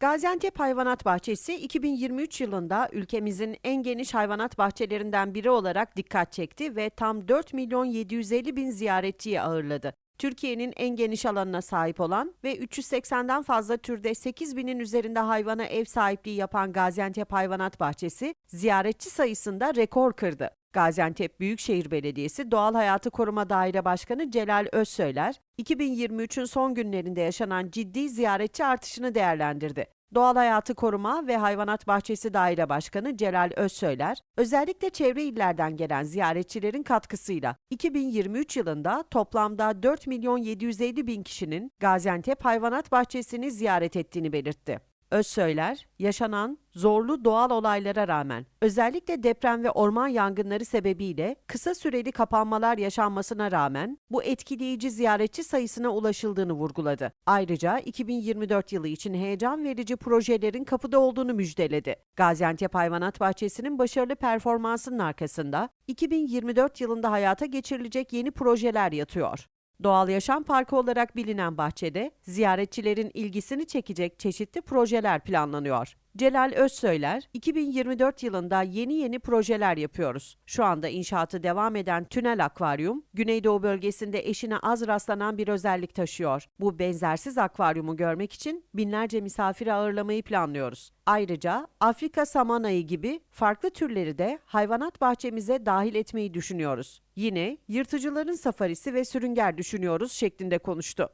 Gaziantep Hayvanat Bahçesi 2023 yılında ülkemizin en geniş hayvanat bahçelerinden biri olarak dikkat çekti ve tam 4 milyon 750 bin ziyaretçiyi ağırladı. Türkiye'nin en geniş alanına sahip olan ve 380'den fazla türde 8 binin üzerinde hayvana ev sahipliği yapan Gaziantep Hayvanat Bahçesi ziyaretçi sayısında rekor kırdı. Gaziantep Büyükşehir Belediyesi Doğal Hayatı Koruma Daire Başkanı Celal Özsöyler, 2023'ün son günlerinde yaşanan ciddi ziyaretçi artışını değerlendirdi. Doğal Hayatı Koruma ve Hayvanat Bahçesi Daire Başkanı Celal Özsöyler, özellikle çevre illerden gelen ziyaretçilerin katkısıyla 2023 yılında toplamda 4 milyon 750 bin kişinin Gaziantep Hayvanat Bahçesi'ni ziyaret ettiğini belirtti. Özsöyler, yaşanan zorlu doğal olaylara rağmen özellikle deprem ve orman yangınları sebebiyle kısa süreli kapanmalar yaşanmasına rağmen bu etkileyici ziyaretçi sayısına ulaşıldığını vurguladı. Ayrıca 2024 yılı için heyecan verici projelerin kapıda olduğunu müjdeledi. Gaziantep Hayvanat Bahçesi'nin başarılı performansının arkasında 2024 yılında hayata geçirilecek yeni projeler yatıyor. Doğal Yaşam Parkı olarak bilinen bahçede ziyaretçilerin ilgisini çekecek çeşitli projeler planlanıyor. Celal Özsöyler, 2024 yılında yeni yeni projeler yapıyoruz. Şu anda inşaatı devam eden Tünel Akvaryum, Güneydoğu bölgesinde eşine az rastlanan bir özellik taşıyor. Bu benzersiz akvaryumu görmek için binlerce misafiri ağırlamayı planlıyoruz. Ayrıca Afrika saman ayı gibi farklı türleri de hayvanat bahçemize dahil etmeyi düşünüyoruz. Yine yırtıcıların safarisi ve sürünger düşünüyoruz şeklinde konuştu.